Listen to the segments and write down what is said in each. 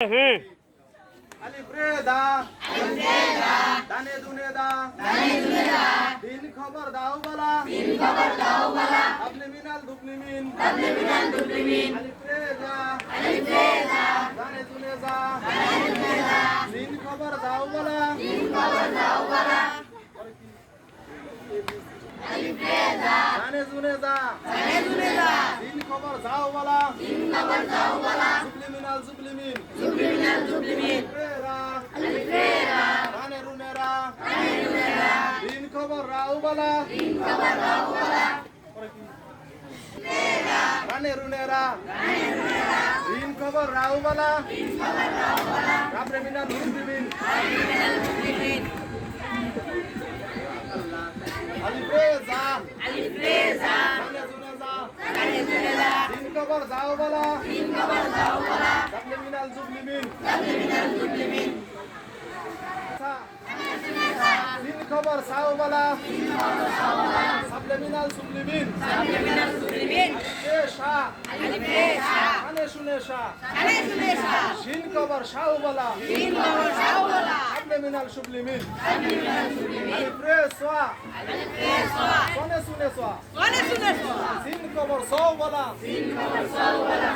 হ্যাঁ আলিফ রে দা। দানে দুনে দা। দিন খবর দাও বলা। আপনি মিনাল দুবনি মিন। আলিফ রে দা। দানে দুনে দা। দিন খবর দাও বলা। দানে দুনে দা। দিন খবর দাও বলা। মিনাল মিন। খবর রাও বালা রানে রুনে রা দিন খবর রাও বালা রাবরে মিনা নুর দিবিন আলিফ রে জা রানে রুনে জা দিন খবর যাও বালা রাবরে মিনাল জুবলি মিন দিন খবর সাও বালা সাবলেমিনাল সুবলিমিন। এ শা কানে শুনে শা শিন খবর সাও বালা সাবলেমিনাল সুবলিমিন। আলিফ রে সোয়া সনে শুনে সোয়া সিন খবর সাও বালা সাবলেমিনাল সুবলিমিন আলিফ রে দোয়া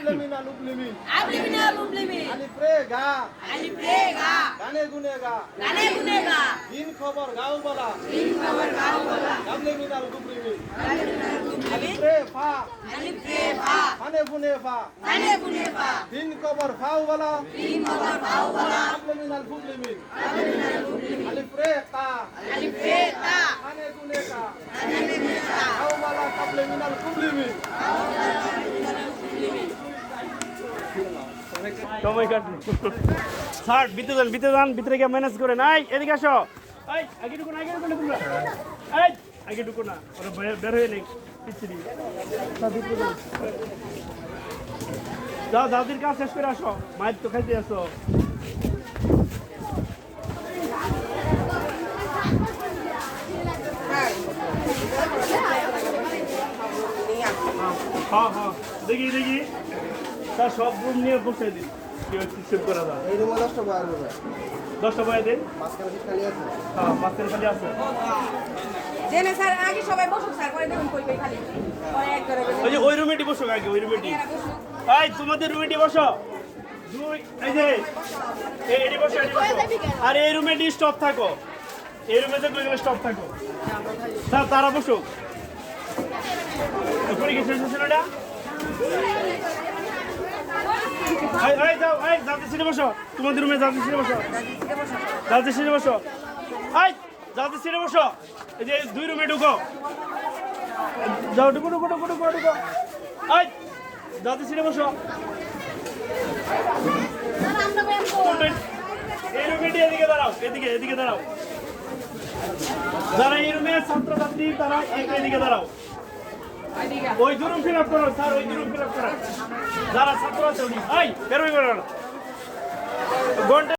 সাবলেমিনাল সুবলিমিন আলিফ রে গা গানে গুনে গা দিন খবর গাও বলা সাবলেমিনাল সুবলিমিন আলিফ রে ফা ফানে বুনে ফা দিন খবর ফাও বলা সাবলেমিনাল সুবলিমিন আলিফ রে কা ফানে গুনে কা গাও বলা সাবলেমিনাল সুবলিমিন সময় কাটলো স্যার ভিতরে যান ভিতরে যান ভিতরে গিয়ে ম্যানেজ করে নাই এদিকে আসো। এই আগে ঢুকো না আগে ঢুকো তোমরা। এই আগে ঢুকো না। ওরা বের- বের হয়ে নেই। পিছিয়ে যাও দাদির কাজ শেষ করে আসো। মায়ের তো খাইতে আসো। হ্যাঁ হ্যাঁ। দেখি দেখি। তার সব রুম নিয়ে বসে দিন। কি সেভ করা যায়? এই রুমে দশটা বার হবে। দশটা বয়ে দিন। মাঝখানে কি খালি আছে। হ্যাঁ মাঝখানে খালি আছে। জেনে স্যার আগে সবাই বসুক স্যার পরে দেখুন কই কই খালি। পরে এক করে ওই যে ওই রুমেটি বসো আগে ওই রুমেটি এই তোমাদের রুমেটি বসো। দুই এই যে এটি বসো এটি বসো। আর এই রুমেটি স্টপ থাকো। এই রুমে স্টপ থাকো। স্যার তারা বসো পরীক্ষা শেষ এটা? এই, যাও এই যাতে সিটে বসো। তোমাদের রুমে যাতে সিটে বসো। যাতে সিটে বসো। এই যাতে সিটে বসো। এই যে দুই রুমে ঢুকো। যাও ঢুকো ঢুকো ঢুকো ঢুকো ঢুকো। এই যাতে সিটে বসো। এই রুমেটি এদিকে দাঁড়াও এদিকে এদিকে দাঁড়াও। যারা এই রুমে ছাত্রছাত্রী তারা এদিকে দাঁড়াও। ওই দুরুম ফিল আপ করো, স্যার, ওই দুরুম ফিল আপ করো। যারা ছাত্র আছে উনি। এই বেরোই বেরো ঘণ্টা